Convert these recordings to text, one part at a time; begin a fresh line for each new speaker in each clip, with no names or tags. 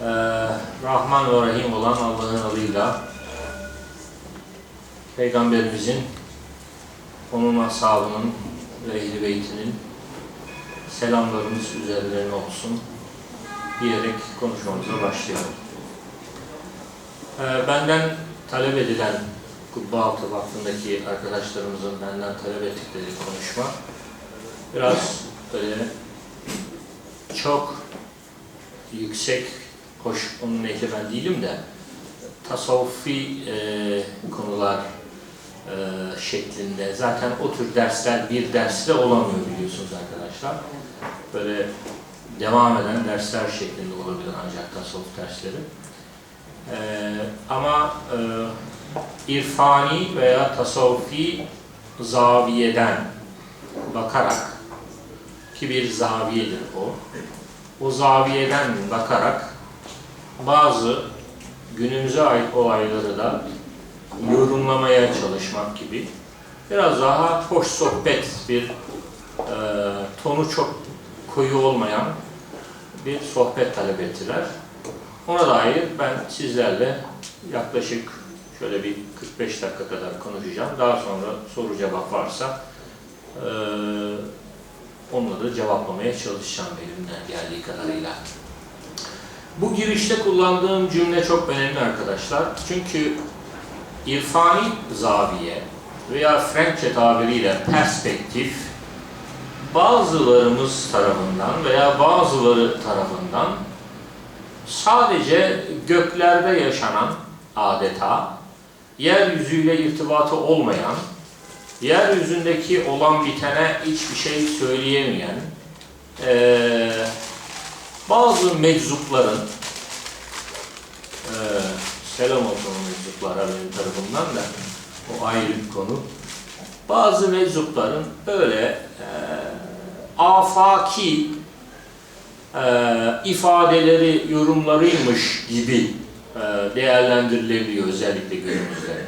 Ee, Rahman ve Rahim olan Allah'ın adıyla Peygamberimizin onun ashabının ve ehl beytinin selamlarımız üzerlerine olsun diyerek konuşmamıza başlayalım. Ee, benden talep edilen Kubba-Altı Vakfı'ndaki arkadaşlarımızın benden talep ettikleri konuşma biraz böyle çok yüksek, hoş onun ehli ben değilim de tasavvufi e, konular e, şeklinde. Zaten o tür dersler bir derste olamıyor biliyorsunuz arkadaşlar. Böyle devam eden dersler şeklinde olabilir ancak tasavvuf dersleri. E, ama e, irfani veya tasavvufi zaviyeden bakarak ki bir zaviyedir o. O zaviyeden bakarak bazı günümüze ait olayları da yorumlamaya çalışmak gibi biraz daha hoş sohbet bir e, tonu çok koyu olmayan bir sohbet talep ettiler. Ona dair ben sizlerle yaklaşık şöyle bir 45 dakika kadar konuşacağım. Daha sonra soru cevap varsa e, onları cevaplamaya çalışacağım elimden geldiği kadarıyla. Bu girişte kullandığım cümle çok önemli arkadaşlar. Çünkü irfani zaviye veya Frenkçe tabiriyle perspektif bazılarımız tarafından veya bazıları tarafından sadece göklerde yaşanan adeta yeryüzüyle irtibatı olmayan yeryüzündeki olan bitene hiçbir şey söyleyemeyen eee, bazı meczupların eee, selam olsun meczuplara benim tarafımdan da o ayrı bir konu bazı meczupların böyle eee, afaki eee, ifadeleri, yorumlarıymış gibi eee, değerlendirilebiliyor özellikle günümüzde.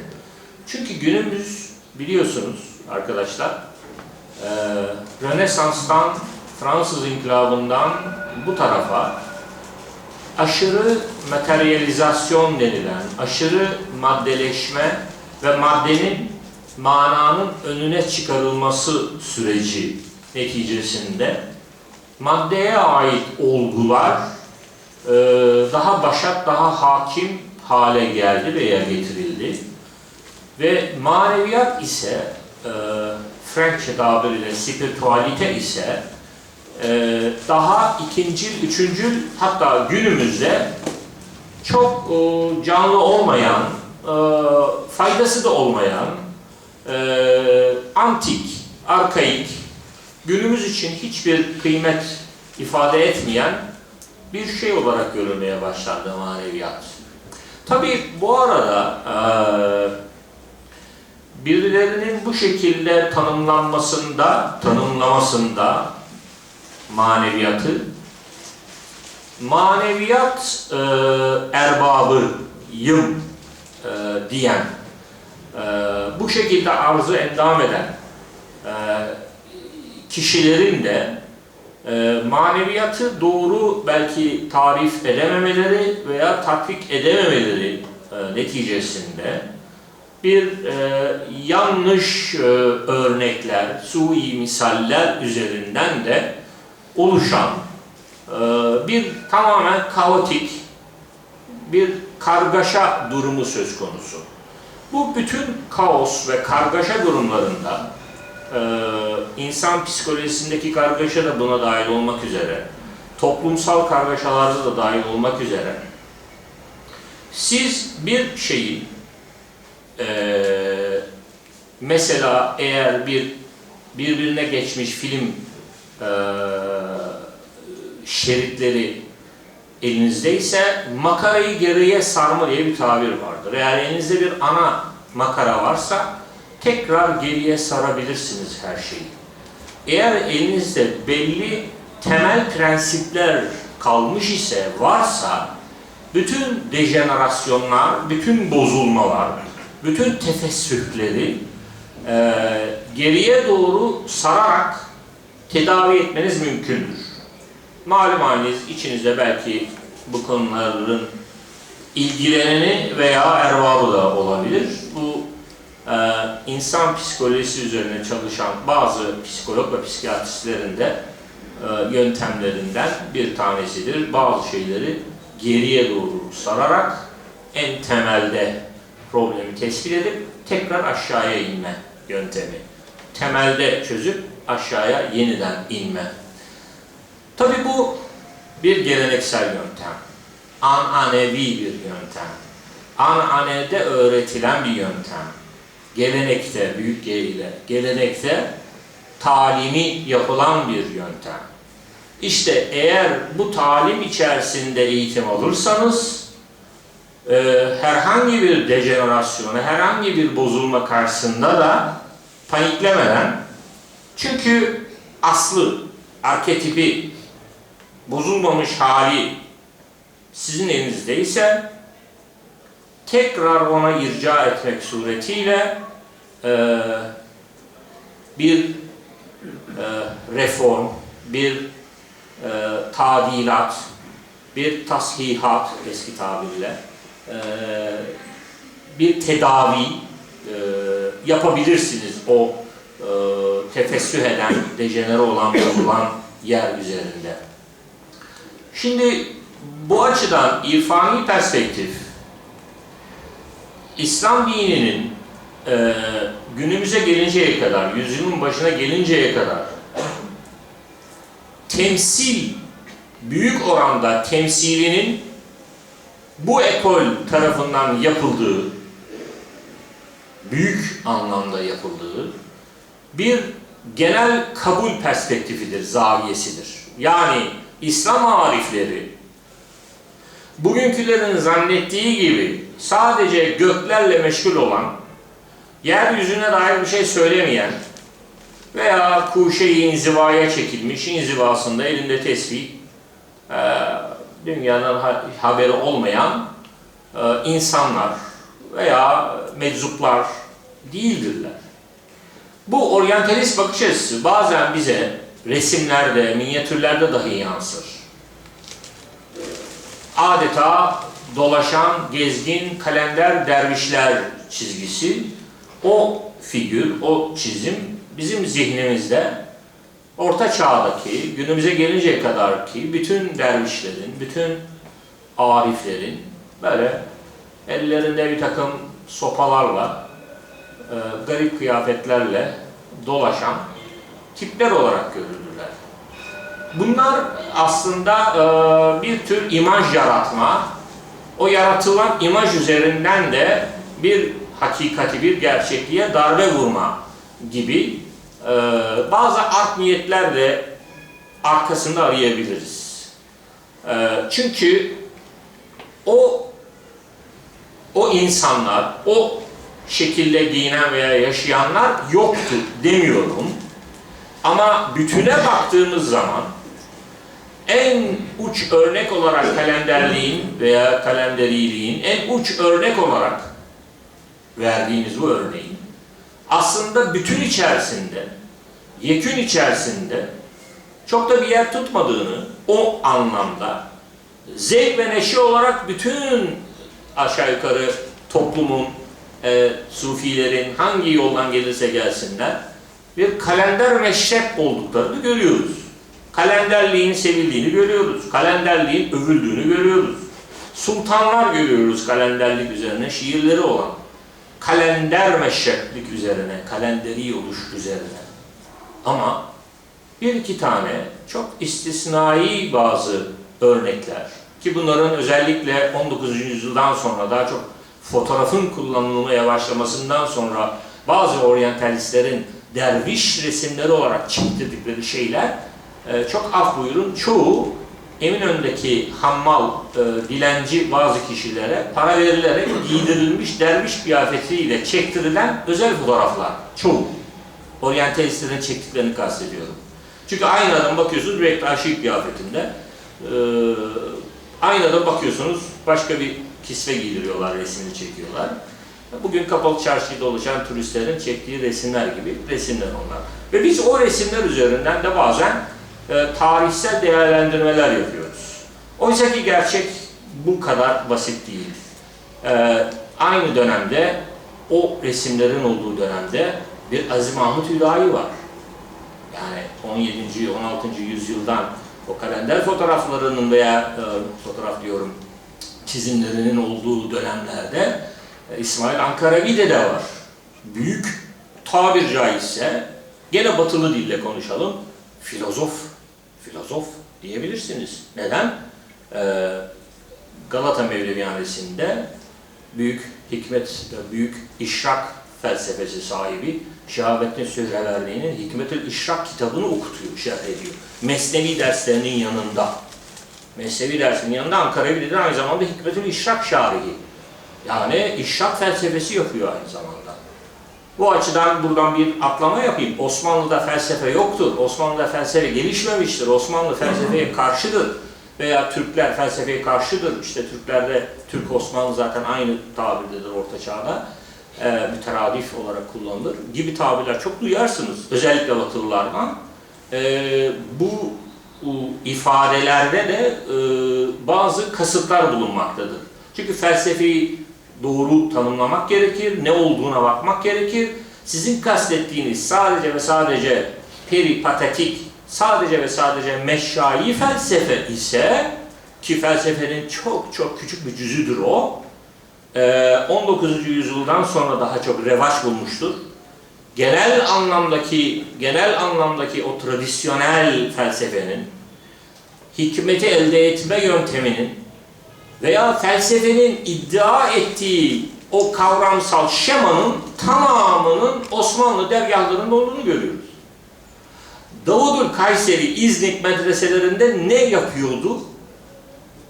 Çünkü günümüz biliyorsunuz arkadaşlar eee Rönesans'tan Fransız İnkılabı'ndan bu tarafa aşırı materyalizasyon denilen, aşırı maddeleşme ve maddenin mananın önüne çıkarılması süreci neticesinde maddeye ait olgular eee, daha başat, daha hakim hale geldi veya getirildi. Ve maneviyat ise, e, Frenkçe tabiriyle spiritualite ise e, daha ikincil, üçüncül hatta günümüzde çok e, canlı olmayan, e, faydası da olmayan, e, antik, arkaik, günümüz için hiçbir kıymet ifade etmeyen bir şey olarak görülmeye başlandı maneviyat. Tabii bu arada birilerinin bu şekilde tanımlanmasında, tanımlamasında maneviyatı, maneviyat e, erbabıyım e, diyen, e, bu şekilde arzı endam eden e, kişilerin de e, maneviyatı doğru belki tarif edememeleri veya tatbik edememeleri e, neticesinde bir e, yanlış e, örnekler, sui misaller üzerinden de oluşan e, bir tamamen kaotik bir kargaşa durumu söz konusu. Bu bütün kaos ve kargaşa durumlarında e, insan psikolojisindeki kargaşa da buna dahil olmak üzere, toplumsal kargaşalarda da dahil olmak üzere siz bir şeyi ee, mesela eğer bir birbirine geçmiş film e, şeritleri elinizdeyse makarayı geriye sarma diye bir tabir vardır. Eğer elinizde bir ana makara varsa tekrar geriye sarabilirsiniz her şeyi. Eğer elinizde belli temel prensipler kalmış ise varsa bütün dejenerasyonlar, bütün bozulmalar, bütün tefessühleri e, geriye doğru sararak tedavi etmeniz mümkündür. Malum haliniz içinizde belki bu konuların ilgileneni veya erbabı da olabilir. Bu e, insan psikolojisi üzerine çalışan bazı psikolog ve psikiyatristlerin de e, yöntemlerinden bir tanesidir. Bazı şeyleri geriye doğru sararak en temelde problemi tespit edip tekrar aşağıya inme yöntemi. Temelde çözüp aşağıya yeniden inme. Tabi bu bir geleneksel yöntem. Ananevi bir yöntem. Ananede öğretilen bir yöntem. Gelenekte, büyük G gelenekte talimi yapılan bir yöntem. İşte eğer bu talim içerisinde eğitim alırsanız, e, herhangi bir dejenerasyona, herhangi bir bozulma karşısında da paniklemeden, çünkü aslı, arketipi, bozulmamış hali sizin elinizdeyse, tekrar ona irca etmek suretiyle e, bir e, reform, bir e, tadilat, bir tashihat eski tabirle, e, bir tedavi e, yapabilirsiniz o e, tefessüh eden, dejenere olan, bozulan yer üzerinde. Şimdi bu açıdan irfani perspektif, İslam dininin e, günümüze gelinceye kadar, yüzyılın başına gelinceye kadar temsil, büyük oranda temsilinin bu ekol tarafından yapıldığı, büyük anlamda yapıldığı bir genel kabul perspektifidir, zaviyesidir. Yani İslam arifleri bugünkülerin zannettiği gibi sadece göklerle meşgul olan, yeryüzüne dair bir şey söylemeyen veya kuşe-i inzivaya çekilmiş, inzivasında elinde tesbih, e, dünyanın ha- haberi olmayan e, insanlar veya meczuplar değildirler. Bu oryantalist bakış açısı bazen bize resimlerde, minyatürlerde dahi yansır. Adeta dolaşan, gezgin, kalender dervişler çizgisi, o figür, o çizim bizim zihnimizde Orta Çağ'daki, günümüze gelinceye kadar ki bütün dervişlerin, bütün ariflerin böyle ellerinde bir takım sopalarla, e, garip kıyafetlerle dolaşan tipler olarak görüldüler. Bunlar aslında e, bir tür imaj yaratma, o yaratılan imaj üzerinden de bir hakikati, bir gerçekliğe darbe vurma gibi e, bazı art niyetler de arkasında arayabiliriz. E, çünkü o o insanlar, o şekilde giyinen veya yaşayanlar yoktu demiyorum. Ama bütüne baktığımız zaman en uç örnek olarak kalenderliğin veya kalenderiliğin en uç örnek olarak verdiğimiz bu örneğin aslında bütün içerisinde, yekün içerisinde çok da bir yer tutmadığını o anlamda zevk ve neşe olarak bütün aşağı yukarı toplumun, e, sufilerin hangi yoldan gelirse gelsinler bir kalender meşrep olduklarını görüyoruz. Kalenderliğin sevildiğini görüyoruz. Kalenderliğin övüldüğünü görüyoruz. Sultanlar görüyoruz kalenderlik üzerine şiirleri olan. Kalender meşreplik üzerine, kalenderi oluş üzerine. Ama bir iki tane çok istisnai bazı örnekler ki bunların özellikle 19. yüzyıldan sonra daha çok fotoğrafın kullanılmaya başlamasından sonra bazı oryantalistlerin derviş resimleri olarak çektirdikleri şeyler e, çok af buyurun çoğu Eminönü'ndeki hammal, e, dilenci bazı kişilere para verilerek giydirilmiş derviş kıyafetiyle çektirilen özel fotoğraflar. Çoğu. Oryantalistlerin çektiklerini kastediyorum. Çünkü aynı adam bakıyorsunuz Bektaşi kıyafetinde. E, aynı adam bakıyorsunuz başka bir kisve giydiriyorlar, resmini çekiyorlar. Bugün kapalı çarşıda dolaşan turistlerin çektiği resimler gibi resimler onlar. Ve biz o resimler üzerinden de bazen e, tarihsel değerlendirmeler yapıyoruz. Oysa ki gerçek bu kadar basit değil. Ee, aynı dönemde, o resimlerin olduğu dönemde bir Aziz Mahmut Hüdayi var. Yani 17. 16. yüzyıldan o kalender fotoğraflarının veya e, fotoğraf diyorum çizimlerinin olduğu dönemlerde e, İsmail Ankaravi'de de var. Büyük tabir caizse gene batılı dille konuşalım. Filozof, filozof diyebilirsiniz. Neden? Ee, Galata Mevlevihanesi'nde büyük hikmet, büyük işrak felsefesi sahibi Şehabettin Sühreverdi'nin Hikmetül İşrak kitabını okutuyor, şerh ediyor. Mesnevi derslerinin yanında. Mesnevi dersinin yanında Ankara Bili'de aynı zamanda Hikmetül İşrak şarihi. Yani işrak felsefesi yapıyor aynı zamanda. Bu açıdan buradan bir atlama yapayım. Osmanlı'da felsefe yoktur. Osmanlı'da felsefe gelişmemiştir. Osmanlı felsefeye karşıdır. Veya Türkler felsefeye karşıdır. İşte Türklerde Türk Osmanlı zaten aynı tabirdedir Orta Çağ'da. E, müteradif olarak kullanılır. Gibi tabirler çok duyarsınız. Özellikle Batılılardan. E, bu ifadelerde de e, bazı kasıtlar bulunmaktadır. Çünkü felsefeyi doğru tanımlamak gerekir, ne olduğuna bakmak gerekir. Sizin kastettiğiniz sadece ve sadece peripatetik, sadece ve sadece meşayi felsefe ise ki felsefenin çok çok küçük bir cüzüdür o. Ee, 19. yüzyıldan sonra daha çok revaç bulmuştur. Genel anlamdaki genel anlamdaki o tradisyonel felsefenin hikmeti elde etme yönteminin veya felsefenin iddia ettiği o kavramsal şemanın tamamının Osmanlı dergahlarında olduğunu görüyoruz. Davudül Kayseri İznik medreselerinde ne yapıyordu?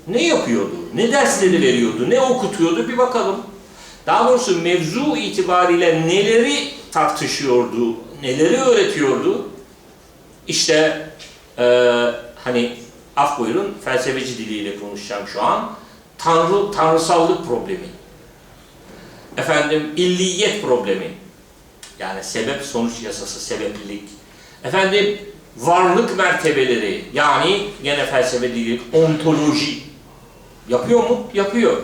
Ne yapıyordu? Ne dersleri veriyordu? Ne okutuyordu? Bir bakalım. Daha doğrusu mevzu itibariyle neleri tartışıyordu? Neleri öğretiyordu? İşte e, hani af buyurun felsefeci diliyle konuşacağım şu an. Tanrı, tanrısallık problemi. Efendim illiyet problemi. Yani sebep sonuç yasası, sebeplilik. Efendim varlık mertebeleri yani gene felsefe değil, ontoloji. Yapıyor mu? Yapıyor.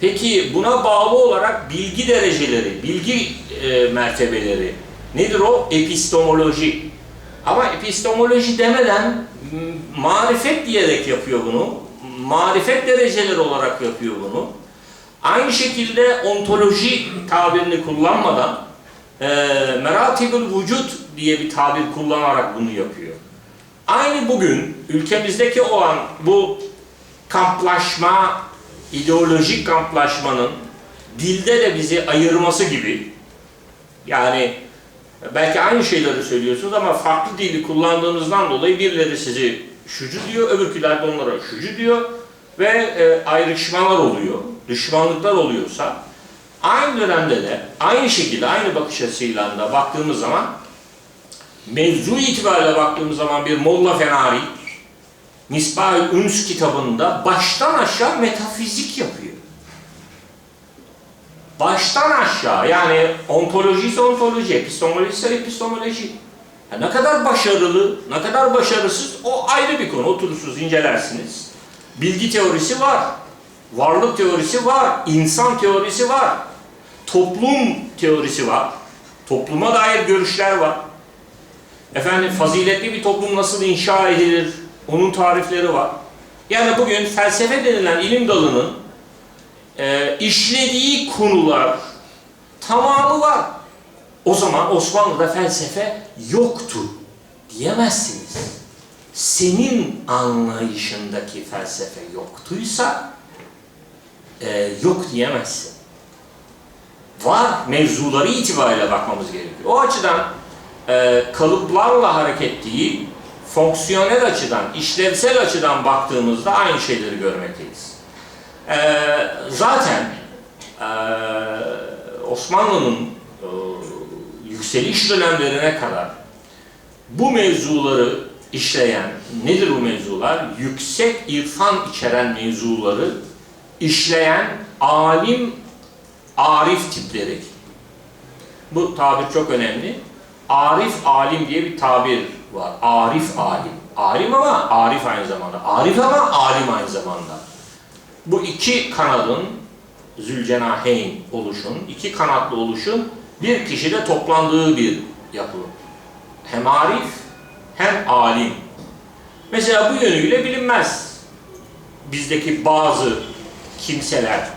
Peki buna bağlı olarak bilgi dereceleri, bilgi e, mertebeleri nedir o? Epistemoloji. Ama epistemoloji demeden marifet diyerek yapıyor bunu. Marifet dereceleri olarak yapıyor bunu. Aynı şekilde ontoloji tabirini kullanmadan e, meratibül vücut diye bir tabir kullanarak bunu yapıyor. Aynı bugün ülkemizdeki olan bu kamplaşma, ideolojik kamplaşmanın dilde de bizi ayırması gibi yani belki aynı şeyleri söylüyorsunuz ama farklı dili kullandığınızdan dolayı birileri sizi şucu diyor, öbürküler de onlara şucu diyor ve e, ayrışmalar oluyor, düşmanlıklar oluyorsa aynı dönemde de aynı şekilde aynı bakış açısıyla da baktığımız zaman mevzu itibariyle baktığımız zaman bir Molla Fenari Misbah-ı Üns kitabında baştan aşağı metafizik yapıyor. Baştan aşağı yani ontoloji ise ontoloji, epistemoloji ise epistemoloji. Ya ne kadar başarılı, ne kadar başarısız o ayrı bir konu. Oturursunuz, incelersiniz. Bilgi teorisi var, varlık teorisi var, insan teorisi var, toplum teorisi var, topluma dair görüşler var. Efendim faziletli bir toplum nasıl inşa edilir, onun tarifleri var. Yani bugün felsefe denilen ilim dalının e, işlediği konular tamamı var. O zaman Osmanlı'da felsefe yoktu diyemezsiniz. Senin anlayışındaki felsefe yoktuysa e, yok diyemezsin. Var mevzuları itibariyle bakmamız gerekiyor. O açıdan e, kalıplarla hareket değil, fonksiyonel açıdan, işlevsel açıdan baktığımızda aynı şeyleri görmekteyiz. E, zaten e, Osmanlı'nın e, yükseliş dönemlerine kadar bu mevzuları işleyen, nedir bu mevzular? Yüksek irfan içeren mevzuları işleyen alim, arif tipleri. Bu tabir çok önemli. Arif alim diye bir tabir var. Arif alim. Alim ama arif aynı zamanda. Arif ama alim aynı zamanda. Bu iki kanadın Zülcenaheyn oluşun, iki kanatlı oluşun bir kişide toplandığı bir yapı. Hem arif hem alim. Mesela bu yönüyle bilinmez bizdeki bazı kimseler.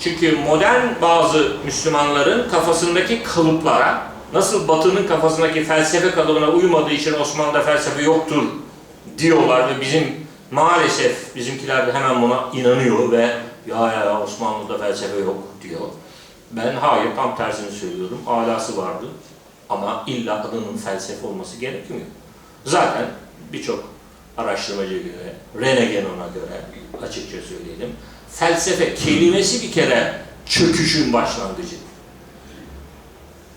Çünkü modern bazı Müslümanların kafasındaki kalıplara, nasıl Batı'nın kafasındaki felsefe kalıbına uymadığı için Osmanlı'da felsefe yoktur diyorlar ve bizim maalesef bizimkiler de hemen buna inanıyor ve ya ya Osmanlı'da felsefe yok diyor. Ben hayır tam tersini söylüyorum. Alası vardı ama illa adının felsefe olması gerekmiyor. Zaten birçok araştırmacıya göre, Renegenon'a göre açıkça söyleyelim. Felsefe kelimesi bir kere çöküşün başlangıcı.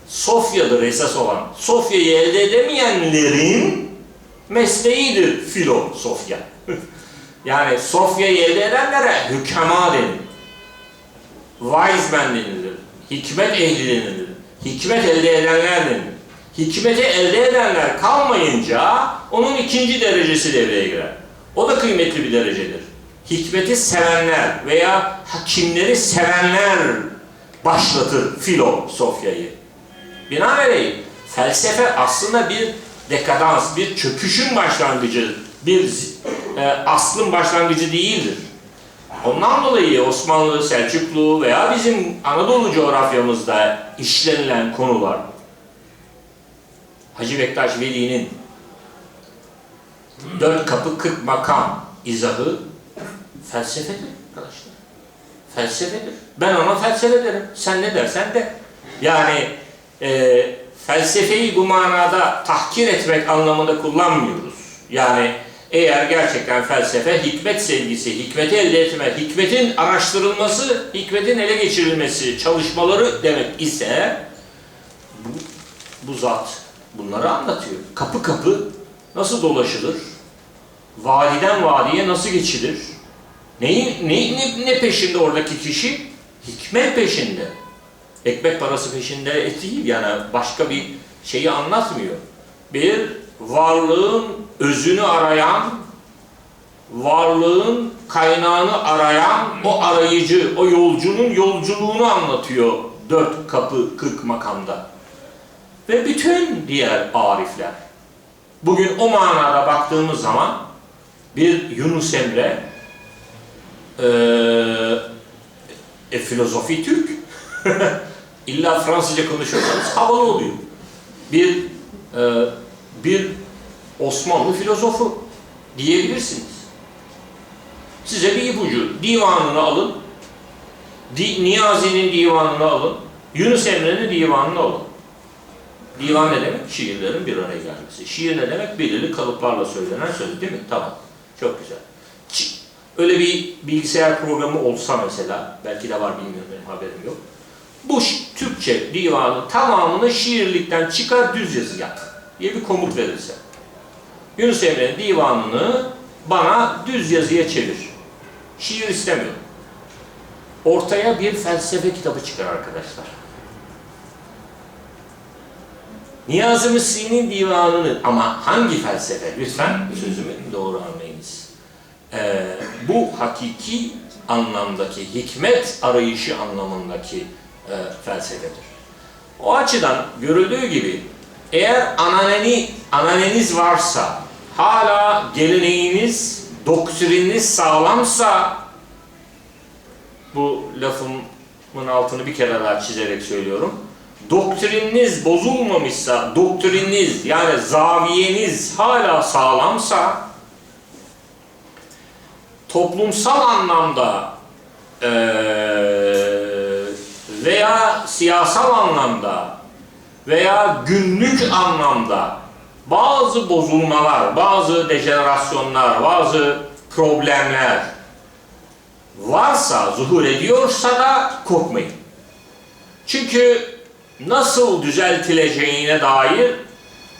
Sofya'dır esas olan. Sofya'yı elde edemeyenlerin mesleğidir filosofya. yani Sofya'yı elde edenlere hükema denir. Wise men denilir. Hikmet ehli denilir. Hikmet elde edenler denilir. Hikmeti elde edenler kalmayınca onun ikinci derecesi devreye girer. O da kıymetli bir derecedir. Hikmeti sevenler veya hakimleri sevenler başlatır filosofyayı. Binaenaleyh felsefe aslında bir dekadans, bir çöküşün başlangıcı, bir e, aslın başlangıcı değildir. Ondan dolayı Osmanlı, Selçuklu veya bizim Anadolu coğrafyamızda işlenilen konular Hacı Bektaş Veli'nin dört kapı kırk makam izahı felsefedir arkadaşlar. Felsefedir. Ben ona felsefe derim. Sen ne dersen de. Yani e, felsefeyi bu manada tahkir etmek anlamında kullanmıyoruz. Yani eğer gerçekten felsefe hikmet sevgisi, hikmeti elde etme, hikmetin araştırılması, hikmetin ele geçirilmesi, çalışmaları demek ise bu, bu zat bunları anlatıyor. Kapı kapı nasıl dolaşılır? Vadiden vadiye nasıl geçilir? Neyi, ne, ne, ne peşinde oradaki kişi? Hikmet peşinde. Ekmek parası peşinde değil yani başka bir şeyi anlatmıyor. Bir varlığın özünü arayan, varlığın kaynağını arayan o arayıcı, o yolcunun yolculuğunu anlatıyor dört kapı kırk makamda. Ve bütün diğer arifler. Bugün o manada baktığımız zaman bir Yunus Emre e, e, filozofi Türk illa Fransızca konuşuyorsanız havalı oluyor. Bir e, bir Osmanlı filozofu diyebilirsiniz. Size bir ipucu. Divanını alın. Di, Niyazi'nin divanını alın. Yunus Emre'nin divanını alın. Divan ne demek? Şiirlerin bir araya gelmesi. Şiir ne demek? Belirli kalıplarla söylenen söz değil mi? Tamam. Çok güzel. Öyle bir bilgisayar programı olsa mesela, belki de var bilmiyorum benim haberim yok. Bu Türkçe divanı tamamını şiirlikten çıkar düz yazı yap diye bir komut verirse. Yunus Emre'nin divanını bana düz yazıya çevir. Şiir istemiyorum. Ortaya bir felsefe kitabı çıkar arkadaşlar. Niyazi Mısri'nin divanını ama hangi felsefe? Lütfen sözümü doğru anlayınız. Ee, bu hakiki anlamdaki, hikmet arayışı anlamındaki e, felsefedir. O açıdan görüldüğü gibi eğer ananeni, ananeniz varsa, hala geleneğiniz, doktrininiz sağlamsa, bu lafımın altını bir kere daha çizerek söylüyorum. Doktrininiz bozulmamışsa, doktrininiz yani zaviyeniz hala sağlamsa, toplumsal anlamda eee, veya siyasal anlamda veya günlük anlamda bazı bozulmalar, bazı dejenerasyonlar, bazı problemler varsa, zuhur ediyorsa da korkmayın. Çünkü nasıl düzeltileceğine dair,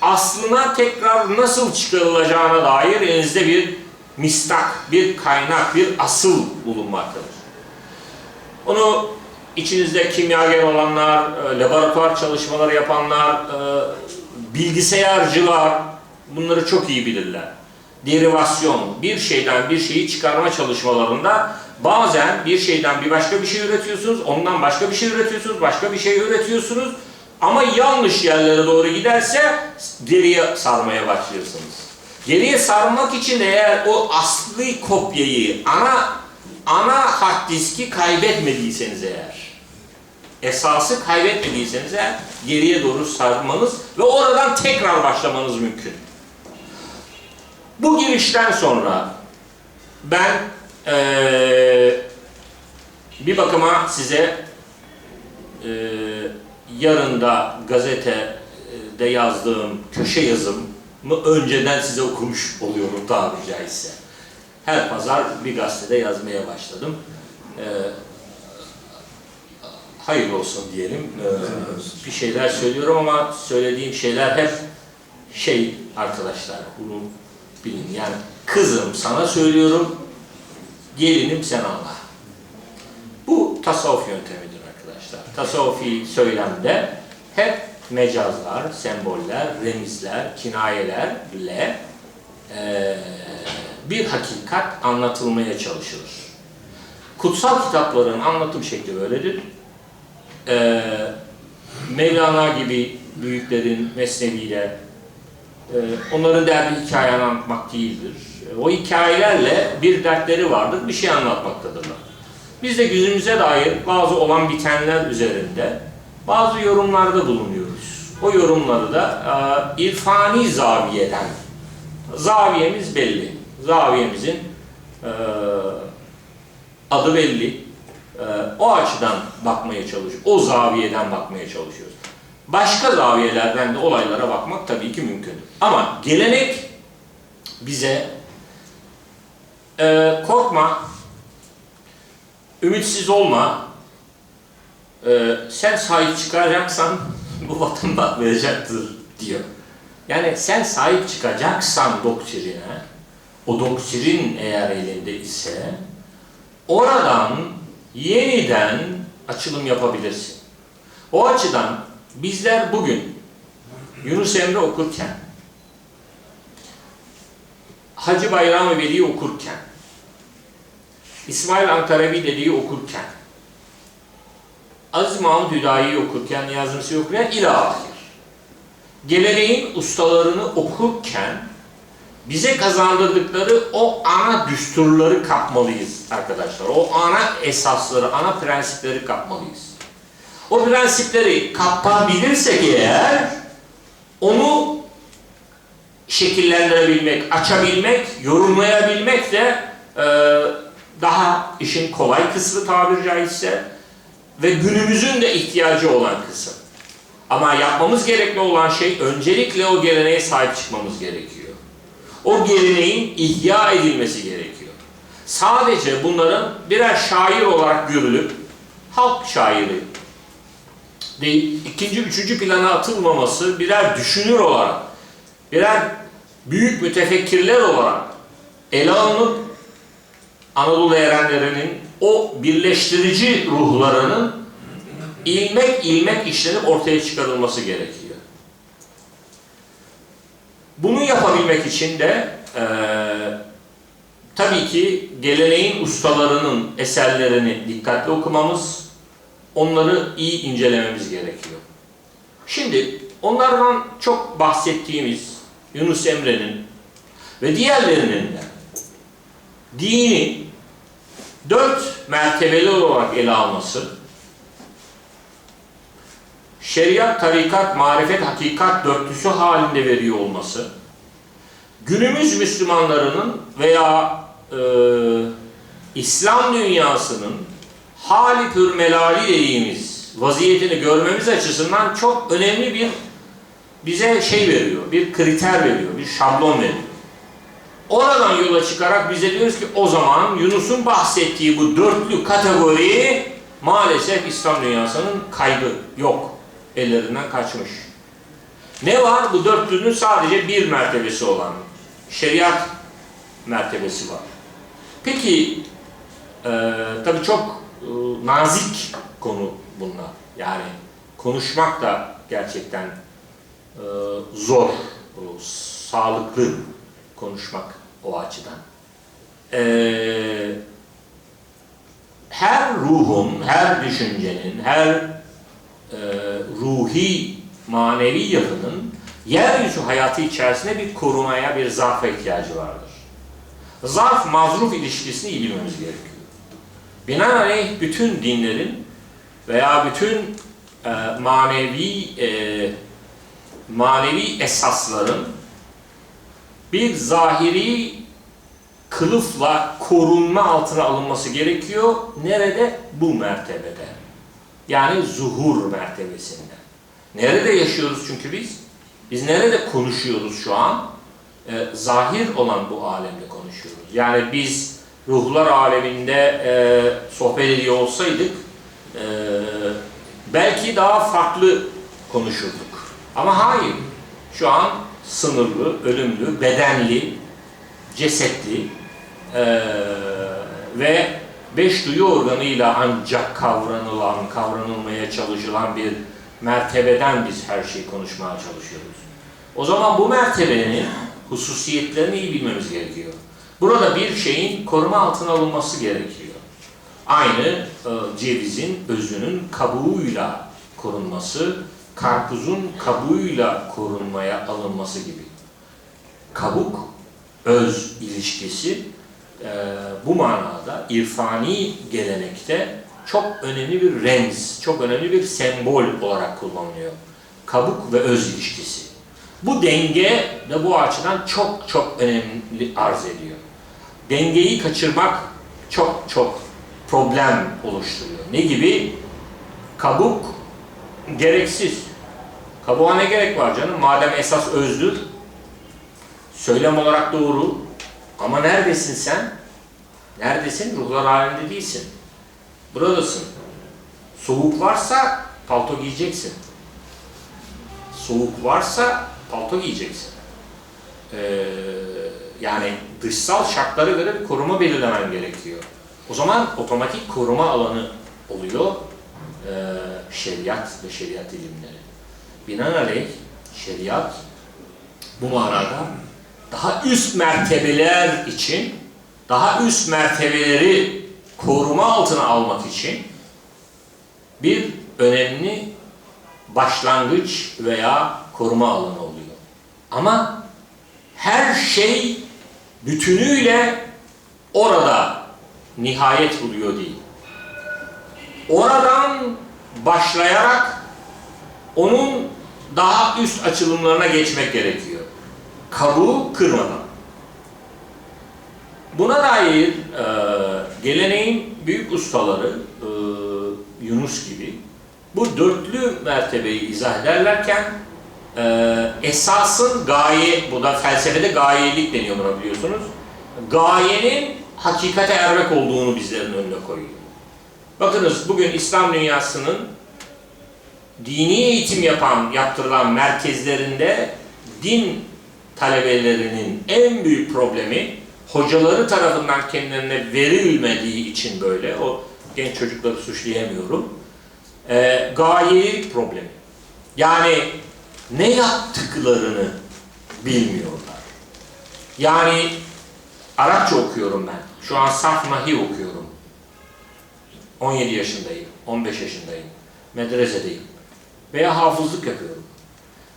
aslına tekrar nasıl çıkarılacağına dair elinizde bir mistak, bir kaynak, bir asıl bulunmaktadır. Onu içinizde kimyager olanlar, e, laboratuvar çalışmaları yapanlar, e, bilgisayarcılar bunları çok iyi bilirler. derivasyon, bir şeyden bir şeyi çıkarma çalışmalarında bazen bir şeyden bir başka bir şey üretiyorsunuz, ondan başka bir şey üretiyorsunuz, başka bir şey üretiyorsunuz ama yanlış yerlere doğru giderse geriye sarmaya başlıyorsunuz. Geriye sarmak için eğer o asli kopyayı, ana ana hard diski kaybetmediyseniz eğer, esası kaybetmediyseniz eğer geriye doğru sarmanız ve oradan tekrar başlamanız mümkün. Bu girişten sonra ben eee, bir bakıma size eee yarın da gazetede yazdığım köşe yazımı önceden size okumuş oluyorum tabiri caizse. Her pazar bir gazetede yazmaya başladım. Eee hayırlı olsun diyelim. Eee, bir şeyler söylüyorum ama söylediğim şeyler hep şey arkadaşlar bunu bilin. Yani kızım sana söylüyorum, gelinim sen anla. Bu tasavvuf yöntemidir arkadaşlar. Tasavvufi söylemde hep mecazlar, semboller, remizler, kinayelerle eee, bir hakikat anlatılmaya çalışılır. Kutsal kitapların anlatım şekli böyledir. Eee Mevlana gibi büyüklerin mesneviyle e, onların derdi hikaye anlatmak değildir. E, O hikayelerle bir dertleri vardır, bir şey anlatmaktadırlar. Biz de günümüze dair bazı olan bitenler üzerinde bazı yorumlarda bulunuyoruz. O yorumları da e, irfani zaviyeden, zaviyemiz belli. Zaviyemizin e, adı belli. E, o açıdan bakmaya çalışıyoruz. O zaviyeden bakmaya çalışıyoruz. Başka zaviyelerden de olaylara bakmak tabii ki mümkün. Ama gelenek bize e, korkma, ümitsiz olma, e, sen sahip çıkacaksan bu vatan bakmayacaktır diyor. Yani sen sahip çıkacaksan doktrine, o doktrin eğer elinde ise oradan yeniden açılım yapabilirsin. O açıdan bizler bugün Yunus Emre okurken, Hacı Bayram Veli'yi okurken, İsmail Ankarabi dediği okurken, Aziz Mahmut Hüdayi'yi okurken, Nursi'yi okurken ilahir. Geleneğin ustalarını okurken bize kazandırdıkları o ana düsturları kapmalıyız arkadaşlar. O ana esasları, ana prensipleri kapmalıyız. O prensipleri kapabilirsek eğer onu şekillendirebilmek, açabilmek, yorumlayabilmek de e, daha işin kolay kısmı tabiri caizse ve günümüzün de ihtiyacı olan kısım. Ama yapmamız gerekli olan şey öncelikle o geleneğe sahip çıkmamız gerekiyor. O geleneğin ihya edilmesi gerekiyor. Sadece bunların birer şair olarak görülüp halk şairi değil, ikinci, üçüncü plana atılmaması birer düşünür olarak, birer büyük mütefekkirler olarak ele alınıp Anadolu erenlerinin o birleştirici ruhlarının ilmek ilmek işlenip ortaya çıkarılması gerekiyor. Bunu yapabilmek için de eee tabii ki geleneğin ustalarının eserlerini dikkatli okumamız, onları iyi incelememiz gerekiyor. Şimdi onlardan çok bahsettiğimiz Yunus Emre'nin ve diğerlerinin de dini dört mertebeli olarak ele alması, şeriat, tarikat, marifet, hakikat dörtlüsü halinde veriyor olması, günümüz Müslümanlarının veya e, İslam dünyasının hali pür melali dediğimiz vaziyetini görmemiz açısından çok önemli bir bize şey veriyor, bir kriter veriyor, bir şablon veriyor. Oradan yola çıkarak bize diyoruz ki o zaman Yunus'un bahsettiği bu dörtlü kategori maalesef İslam dünyasının kaybı yok. Ellerinden kaçmış. Ne var? Bu dörtlünün sadece bir mertebesi olan şeriat mertebesi var. Peki e, tabii çok e, nazik konu bunlar. Yani konuşmak da gerçekten e, zor, e, sağlıklı konuşmak o açıdan. Ee, her ruhun, her düşüncenin, her e, ruhi, manevi yapının yeryüzü hayatı içerisinde bir korumaya, bir zarfa ihtiyacı vardır. Zarf mazruf ilişkisini iyi bilmemiz gerekiyor. Binaenaleyh bütün dinlerin veya bütün e, manevi e, manevi esasların bir zahiri kılıfla korunma altına alınması gerekiyor. Nerede? Bu mertebede. Yani zuhur mertebesinde. Nerede yaşıyoruz çünkü biz? Biz nerede konuşuyoruz şu an? Ee, zahir olan bu alemde konuşuyoruz. Yani biz ruhlar aleminde e, sohbet ediyor olsaydık e, belki daha farklı konuşurduk. Ama hayır. Şu an sınırlı, ölümlü, bedenli, cesetli eee, ve beş duyu organıyla ancak kavranılan, kavranılmaya çalışılan bir mertebeden biz her şeyi konuşmaya çalışıyoruz. O zaman bu mertebenin hususiyetlerini iyi bilmemiz gerekiyor. Burada bir şeyin koruma altına alınması gerekiyor. Aynı e, cevizin özünün kabuğuyla korunması, karpuzun kabuğuyla korunmaya alınması gibi. Kabuk, öz ilişkisi e, bu manada irfani gelenekte çok önemli bir remz, çok önemli bir sembol olarak kullanılıyor. Kabuk ve öz ilişkisi. Bu denge de bu açıdan çok çok önemli arz ediyor. Dengeyi kaçırmak çok çok problem oluşturuyor. Ne gibi? Kabuk gereksiz. Kabuğa ne gerek var canım? Madem esas özdür, söylem olarak doğru. Ama neredesin sen? Neredesin? Ruhlar halinde değilsin. Buradasın. Soğuk varsa palto giyeceksin. Soğuk varsa palto giyeceksin. Ee, yani dışsal şartlara göre bir koruma belirlemen gerekiyor. O zaman otomatik koruma alanı oluyor ee, şeriat ve şeriat ilimleri. Binaenaleyh şeriat bu manada daha üst mertebeler için, daha üst mertebeleri koruma altına almak için bir önemli başlangıç veya koruma alanı oluyor. Ama her şey bütünüyle orada nihayet buluyor değil. Oradan başlayarak onun daha üst açılımlarına geçmek gerekiyor. Kabuğu kırmadan. Buna dair e, geleneğin büyük ustaları e, Yunus gibi bu dörtlü mertebeyi izah ederlerken e, esasın gaye, bu da felsefede gayelik deniyor buna biliyorsunuz. Gayenin hakikate ermek olduğunu bizlerin önüne koyuyor. Bakınız bugün İslam dünyasının dini eğitim yapan, yaptırılan merkezlerinde din talebelerinin en büyük problemi hocaları tarafından kendilerine verilmediği için böyle, o genç çocukları suçlayamıyorum, e, gayelik problemi. Yani ne yaptıklarını bilmiyorlar. Yani Arapça okuyorum ben. Şu an Saf Nahi okuyorum. 17 yaşındayım, 15 yaşındayım. Medresedeyim. Veya hafızlık yapıyorum.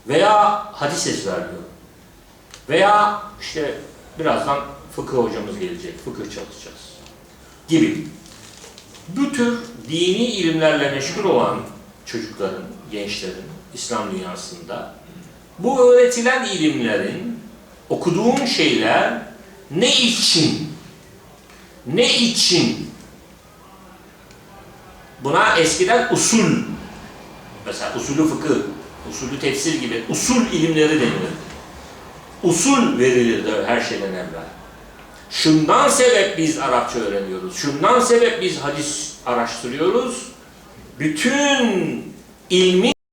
Veya hadis ezberliyorum. Veya işte birazdan fıkıh hocamız gelecek, fıkıh çalışacağız. Gibi. Bu tür dini ilimlerle meşgul olan çocukların, gençlerin İslam dünyasında bu öğretilen ilimlerin, okuduğun şeyler ne için, ne için Buna eskiden usul, mesela usulü fıkıh, usulü tefsir gibi usul ilimleri denilirdi. Usul verilirdi her şeyden evvel. Şundan sebep biz Arapça öğreniyoruz, şundan sebep biz hadis araştırıyoruz. Bütün ilmi